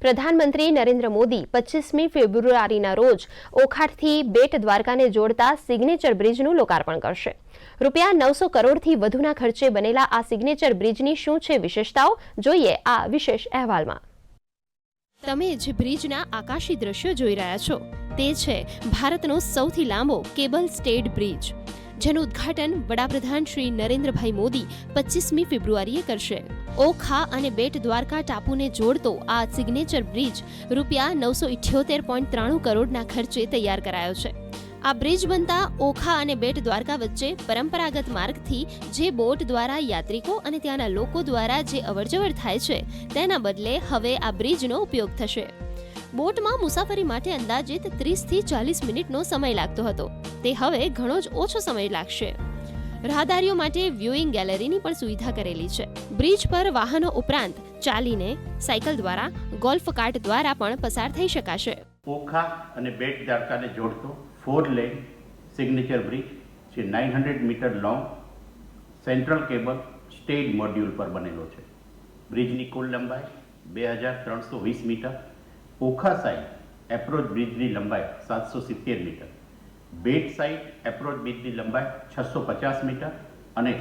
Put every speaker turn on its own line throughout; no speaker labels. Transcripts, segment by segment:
પ્રધાનમંત્રી નરેન્દ્ર મોદી પચીસમી ફેબ્રુઆરીના રોજ ઓખાટથી બેટ દ્વારકાને જોડતા સિગ્નેચર બ્રિજનું લોકાર્પણ કરશે. રૂપિયા નવસો કરોડથી વધુના ખર્ચે બનેલા આ સિગ્નેચર બ્રિજની શું છે વિશેષતાઓ? જોઈએ આ વિશેષ અહેવાલમાં. તમે જે બ્રિજના આકાશી દ્રશ્યો જોઈ રહ્યા છો. તે છે ભારતનો સૌથી લાંબો કેબલ સ્ટેડ બ્રિજ. જેનું ઉદ્ઘાટન વડાપ્રધાન શ્રી નરેન્દ્રભાઈ મોદી પચીસમી ફેબ્રુઆરીએ કરશે. ઓખા અને બેટ દ્વારકા ટાપુને જોડતો આ સિગ્નેચર બ્રિજ રૂપિયા નવસો ઇઠ્યોતેર પોઈન્ટ ત્રાણું કરોડના ખર્ચે તૈયાર કરાયો છે. આ બ્રિજ બનતા ઓખા અને બેટ દ્વારકા વચ્ચે પરંપરાગત માર્ગથી જે બોટ દ્વારા યાત્રિકો અને ત્યાંના લોકો દ્વારા જે અવરજવર થાય છે, તેના બદલે હવે આ બ્રિજનો ઉપયોગ થશે. બોટમાં મુસાફરી માટે અંદાજિત ત્રીસથી ચાલીસ મિનિટનો સમય લાગતો હતો. તે હવે ઘણો જ ઓછો સમય લાગશે. રાહદારીઓ માટે વ્યુઇંગ ગેલેરીની પણ સુવિધા કરેલી છે. બ્રિજ પર વાહનો ઉપરાંત ચાલીને સાયકલ દ્વારા, ગોલ્ફ કાર્ટ દ્વારા પણ પસાર થઈ શકાશે.
ઓખા અને બેટ દ્વારકાને જોડતો ફોર લેન સિગ્નેચર બ્રિજ જે nine hundred metre long central cable stage module પર બનેલો છે. બ્રિજની કુલ લંબાઈ બે હજાર ત્રણસો વીસ મીટર ઓખા સાઈડ એપ્રોચ બ્રિજની લંબાઈ સાતસો સિત્તેર મીટર. બેટ સાઈડ એપ્રોચ બ્રિજની લંબાઈ છસો પચાસ મીટર અને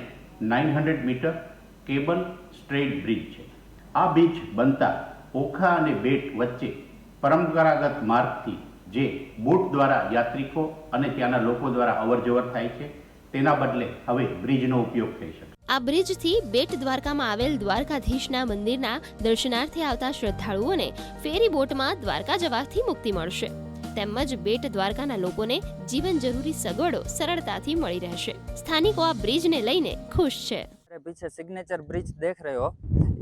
nine hundred metre cable straight bridge છે. આ બ્રિજ બનતા ઓખા અને બેટ વચ્ચે પરંપરાગત માર્ગથી જે બોટ દ્વારા યાત્રિકો અને ત્યાંના લોકો દ્વારા અવરજવર થાય છે, તેના બદલે હવે બ્રિજનો ઉપયોગ થઈ શકે.
આ બ્રિજથી બેટ દ્વારકામાં આવેલ દ્વારકાધીશના મંદિરના દર્શનાર્થે આવતા શ્રદ્ધાળુઓને ફેરી બોટમાં દ્વારકા જવાથી મુક્તિ મળશે તેમજ બેટ દ્વારકાના લોકોને જીવન જરૂરી સગવડો સરળતાથી મળી રહેશે સ્થાનિકો આ બ્રિજને લઈને ખુશ છે
मेरे पीछे सिग्नेचर ब्रिज देख रहे हो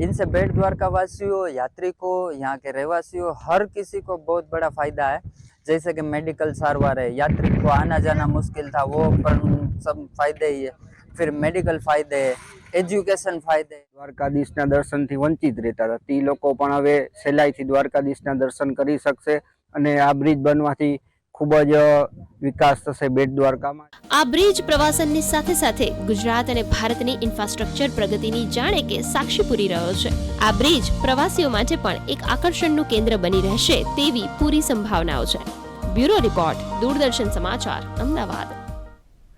इनसे बेट द्वारका वासियों यात्री को यहाँ के रहवासियों हर किसी को बहुत बड़ा फायदा है जैसे कि मेडिकल सारवार है यात्री को आना जाना मुश्किल था वो पर सब फायदे ही है ફિર મેડિકલ ફાયદે એજ્યુકેશન ફાયદે
દ્વારકાધીશના દર્શનથી વંચિત રહેતા હતા. તે લોકો પણ હવે સહેલાઈથી દ્વારકાધીશના દર્શન કરી શકશે અને આ બ્રિજ બનવાથી ખૂબ જ વિકાસ થશે બેટ દ્વારકામાં.
આ બ્રિજ પ્રવાસનની સાથે સાથે ગુજરાત અને ભારતની ઇન્ફ્રાસ્ટ્રક્ચર પ્રગતિની જાણે કે સાક્ષી પૂરી રહ્યો છે. આ બ્રિજ પ્રવાસીઓ માટે પણ એક આકર્ષણનું કેન્દ્ર બની રહેશે તેવી પૂરી સંભાવનાઓ છે. બ્યુરો રિપોર્ટ દૂરદર્શન સમાચાર અમદાવાદ.